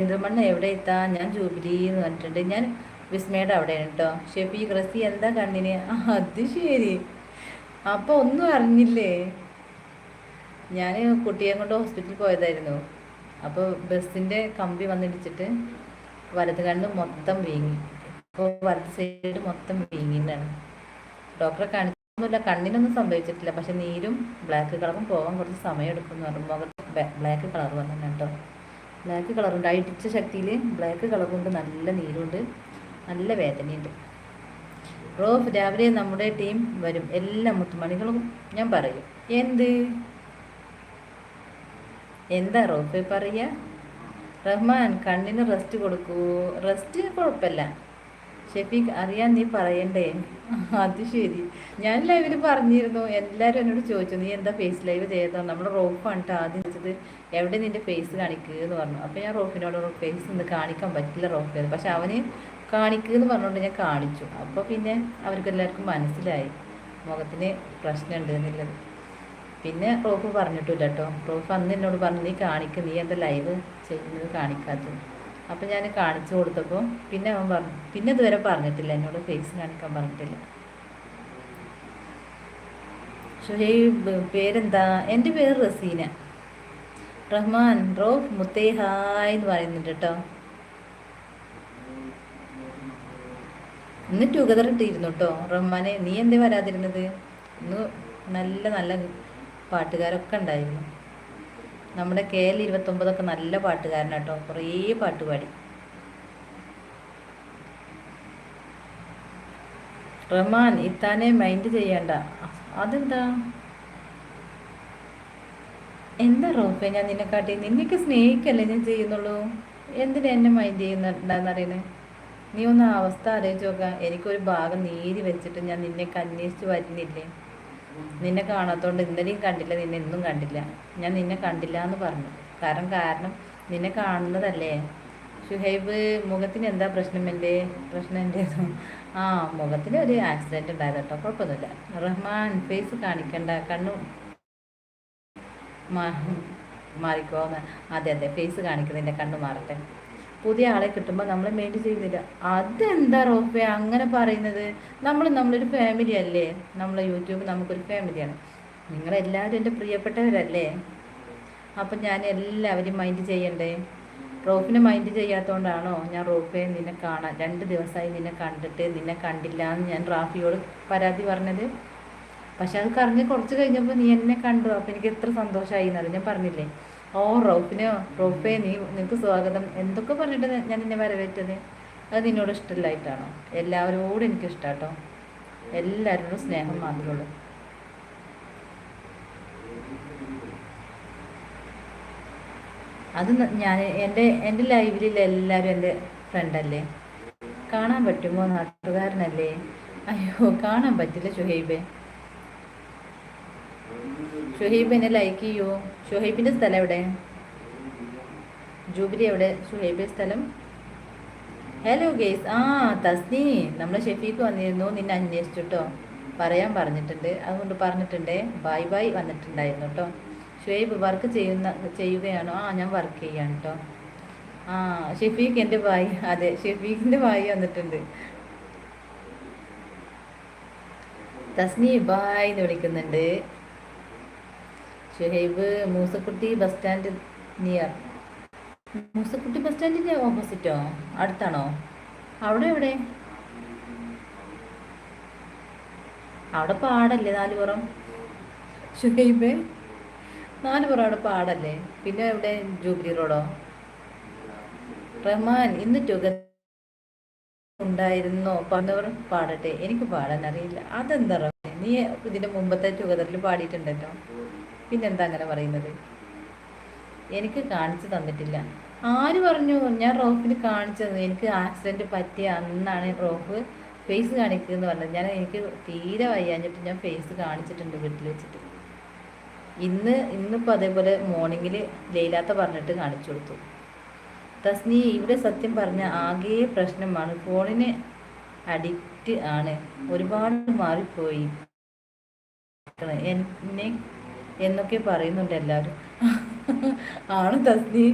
പെരിന്തൽമണ്ണ എവിടെ എത്താ? ഞാൻ ജൂബിലി എന്ന് പറഞ്ഞിട്ടുണ്ട്. ഞാൻ വിസ്മയുടെ അവിടെയാണ് കേട്ടോ ഷെഫി ക്രസി എന്താ കണ്ണിന്? അത് ശരി. അപ്പോൾ ഒന്നും അറിഞ്ഞില്ലേ? ഞാൻ കുട്ടിയെ കൊണ്ട് ഹോസ്പിറ്റലിൽ പോയതായിരുന്നു. അപ്പോൾ ബസ്സിന്റെ കമ്പി വന്നിടിച്ചിട്ട് വലത് കണ്ണ് മൊത്തം വീങ്ങി. അപ്പോൾ വലത് സൈഡ് മൊത്തം വീങ്ങിയിട്ടാണ് ഡോക്ടറെ കാണിച്ചൊന്നുമില്ല. കണ്ണിനൊന്നും സംഭവിച്ചിട്ടില്ല. പക്ഷെ നീരും ബ്ലാക്ക് കളറും പോകാൻ കുറച്ച് സമയം എടുക്കും എന്ന് മുഖത്ത് ബ്ലാക്ക് കളർ വന്നു കേട്ടോ ബ്ലാക്ക് കളറുണ്ട് അടിച്ച ശക്തിയിൽ ബ്ലാക്ക് കളറുണ്ട് നല്ല നീരുണ്ട്. നല്ല വേദനയുണ്ട്. റോഫ് രാവിലെ നമ്മുടെ ടീം വരും. എല്ലാ മുത്തുമണികളും ഞാൻ പറയും. എന്ത്? എന്താ റോഫ് പറയുക റഹ്മാൻ കണ്ണിന് റെസ്റ്റ് കൊടുക്കൂ. റെസ്റ്റ് കുഴപ്പമില്ല. ഷെഫീഖ് അറിയാൻ നീ പറയണ്ടേ? അത് ശരി. ഞാൻ ലൈവിൽ പറഞ്ഞിരുന്നു. എല്ലാവരും എന്നോട് ചോദിച്ചു നീ എന്താ ഫേസ് ലൈവ് ചെയ്തോ നമ്മൾ റോഫാണ് കേട്ടോ ആദ്യം വെച്ചത് എവിടെ നിന്റെ ഫേസ് കാണിക്കുക എന്ന് പറഞ്ഞു. അപ്പോൾ ഞാൻ റോഫിനോട് ഫേസ് ഒന്ന് കാണിക്കാൻ പറ്റില്ല റോഫ് പക്ഷെ അവന് കാണിക്കുക എന്ന് പറഞ്ഞുകൊണ്ട് ഞാൻ കാണിച്ചു. അപ്പോൾ പിന്നെ അവർക്ക് എല്ലാവർക്കും മനസ്സിലായി. മുഖത്തിന് പ്രശ്നമുണ്ട് എന്നുള്ളത്. പിന്നെ റോഫ് പറഞ്ഞിട്ടില്ല കേട്ടോ റോഫ് അന്ന് എന്നോട് പറഞ്ഞു നീ കാണിക്കുക നീ എന്താ ലൈവ് ചെയ്യുന്നത് കാണിക്കാത്തത്? അപ്പം ഞാൻ കാണിച്ചു കൊടുത്തപ്പോൾ പിന്നെ അവൻ പറഞ്ഞു പിന്നെ ഇതുവരെ പറഞ്ഞിട്ടില്ല എന്നോട് ഫേസ് കാണിക്കാൻ പറഞ്ഞിട്ടില്ല. ഷുഹൈബ് പേരെന്താ? എന്റെ പേര് റസീന. റഹ്മാൻ റോഫ് മുത്തേഹായ് എന്ന് പറയുന്നുണ്ട് കേട്ടോ. ഇന്ന് ടുഗദർ ഇട്ടിരുന്നു കേട്ടോ. റഹ്മാനെ നീ എന്തേ വരാതിരുന്നത്? ഇന്ന് നല്ല നല്ല പാട്ടുകാരൊക്കെ ഉണ്ടായിരുന്നു. നമ്മുടെ കെ എൽ ഇരുപത്തൊമ്പതൊക്കെ നല്ല പാട്ടുകാരനാട്ടോ കുറേ പാട്ട് പാടി. റഹ്മാൻ ഇത്താനെ മൈൻഡ് ചെയ്യണ്ട. അതെന്താ? എന്താ റോഫെ ഞാൻ നിന്നെ കാട്ടി? നിന്നെയൊക്കെ സ്നേഹിക്കല്ലേ ഞാൻ ചെയ്യുന്നുള്ളൂ? എന്തിനാ എന്നെ മൈൻഡ് ചെയ്യുന്നുണ്ടെന്നറിയുന്നത് നീ ഒന്ന് അവസ്ഥ ആലോചിച്ച് നോക്കാം. എനിക്കൊരു ഭാഗം നേരി വെച്ചിട്ട് ഞാൻ നിന്നെ അന്വേഷിച്ച് വരുന്നില്ലേ? നിന്നെ കാണാത്തതുകൊണ്ട് ഇന്നലെയും കണ്ടില്ല നിന്നെ ഇന്നും കണ്ടില്ല. ഞാൻ നിന്നെ കണ്ടില്ല എന്ന് പറഞ്ഞു. കാരണം കാരണം നിന്നെ കാണുന്നതല്ലേ? ഷുഹൈബ് മുഖത്തിന് എന്താ പ്രശ്നം എന്റെ? പ്രശ്നം എന്റെ ആ മുഖത്തിന് ഒരു ആക്സിഡന്റ് ഉണ്ടായത് കേട്ടോ കുഴപ്പമൊന്നുമില്ല. റഹ്മാൻ ഫേസ് കാണിക്കണ്ട. കണ്ണു മാറിക്കോന്ന്. അതെ അതെ ഫേസ് കാണിക്കുന്നതിന്റെ കണ്ണു മാറട്ടെ. പുതിയ ആളെ കിട്ടുമ്പോൾ നമ്മൾ മെയിൻ ചെയ്യുന്നില്ല അതെന്താ റോപ്പേ അങ്ങനെ പറയുന്നത്? നമ്മൾ നമ്മളൊരു ഫാമിലി അല്ലേ? നമ്മളെ യൂട്യൂബ് നമുക്കൊരു ഫാമിലിയാണ് നിങ്ങളെല്ലാവരും എന്റെ പ്രിയപ്പെട്ടവരല്ലേ? അപ്പം ഞാൻ എല്ലാവരും മൈൻഡ് ചെയ്യണ്ടേ? റോഫിനെ മൈൻഡ് ചെയ്യാത്തതുകൊണ്ടാണോ ഞാൻ റോഫെ നിന്നെ കാണാൻ രണ്ട് ദിവസമായി നിന്നെ കണ്ടിട്ട് നിന്നെ കണ്ടില്ല എന്ന് ഞാൻ റാഫിയോട് പരാതി പറഞ്ഞത്? പക്ഷെ അത് കറിഞ്ഞ് കുറച്ച് കഴിഞ്ഞപ്പോൾ നീ എന്നെ കണ്ടു. അപ്പം എനിക്ക് എത്ര സന്തോഷമായി എന്നറിയാം? ഞാൻ പറഞ്ഞില്ലേ? ഓ റോഫിനെയോ? റോഫേ നീ നിനക്ക് സ്വാഗതം. എന്തൊക്കെ പറഞ്ഞിട്ട് ഞാൻ നിന്നെ വരവേറ്റത്? അത് നിന്നോട് ഇഷ്ടമില്ലായിട്ടാണോ എല്ലാവരോടും എനിക്ക് ഇഷ്ടാട്ടോ എല്ലാവരോടും സ്നേഹം മാത്രമേ അത് ഞാൻ എന്റെ എന്റെ ലൈവിലുള്ള എല്ലാവരും എന്റെ ഫ്രണ്ടല്ലേ? കാണാൻ പറ്റുമോ നാട്ടുകാരനല്ലേ? അയ്യോ കാണാൻ പറ്റില്ല ഷുഹൈബേ. ഷുഹൈബ് എന്നെ ലൈക്ക് ചെയ്യൂ. ഷുഹൈബിന്റെ സ്ഥലം എവിടെ? ജൂബിലി എവിടെ? ഷുഹൈബിന്റെ സ്ഥലം? ഹലോ ഗേസ് ആ തസ്നി നമ്മൾ ഷെഫീക്ക് വന്നിരുന്നു. നിന്നെ അന്വേഷിച്ചിട്ടോ? പറയാൻ പറഞ്ഞിട്ടുണ്ട്. അതുകൊണ്ട് പറഞ്ഞിട്ടുണ്ട്. ബൈ ബൈ വന്നിട്ടുണ്ടായിരുന്നു കേട്ടോ ഷുഹൈബ് വർക്ക് ചെയ്യുന്ന ചെയ്യുകയാണോ. ആ ഞാൻ വർക്ക് ചെയ്യാണ് കേട്ടോ ആ ഷെഫീഖ് എന്റെ ഭായി. അതെ ഷെഫീഖിന്റെ ഭായി വന്നിട്ടുണ്ട്. തസ്നി ബായ് എന്ന് വിളിക്കുന്നുണ്ട്. Shuhaib Moosakutty bus stand near Moosakutty bus സ്റ്റാൻഡിന്റെ ഓപ്പോസിറ്റോ അടുത്താണോ? അവിടെ എവിടെ? അവിടെ പാടല്ലേ നാലുപുറം? ഷുഹൈബ്? നാലുപുറം അവിടെ പാടല്ലേ? പിന്നെ എവിടെ? ജൂബിലി റോഡോ? റഹ്മാൻ ഇന്ന് ടുഗ ഉണ്ടായിരുന്നോ? പറഞ്ഞവർ പാടട്ടെ. എനിക്ക് പാടാൻ അറിയില്ല. അതെന്താ നീ ഇതിന്റെ മുമ്പത്തെ ടുഗദറിൽ പാടിയിട്ടുണ്ടല്ലോ. പിന്നെന്താ അങ്ങനെ പറയുന്നത്? എനിക്ക് കാണിച്ചു തന്നിട്ടില്ല. ആര് പറഞ്ഞു? ഞാൻ റോഫിന് കാണിച്ചത് എനിക്ക് ആക്സിഡന്റ് പറ്റിയ അന്നാണ് റോഫ് ഫേസ് കാണിക്കുക എന്ന് പറഞ്ഞത്. ഞാൻ എനിക്ക് തീരെ വയ്യാഞ്ഞിട്ട് ഞാൻ ഫേസ് കാണിച്ചിട്ടുണ്ട് വീട്ടിൽ വെച്ചിട്ട്. ഇന്ന് ഇന്നിപ്പോൾ അതേപോലെ മോർണിംഗിൽ ലൈലാത്ത പറഞ്ഞിട്ട് കാണിച്ചു കൊടുത്തു. തസ്നി ഇവിടെ സത്യം പറഞ്ഞ ആകെ പ്രശ്നമാണ്. ഫോണിന് അഡിക്റ്റ് ആണ്. ഒരുപാട് മാറിപ്പോയി. എന്നെ എന്നൊക്കെ പറയുന്നുണ്ട് എല്ലാവരും. ആണ് തസ്നി.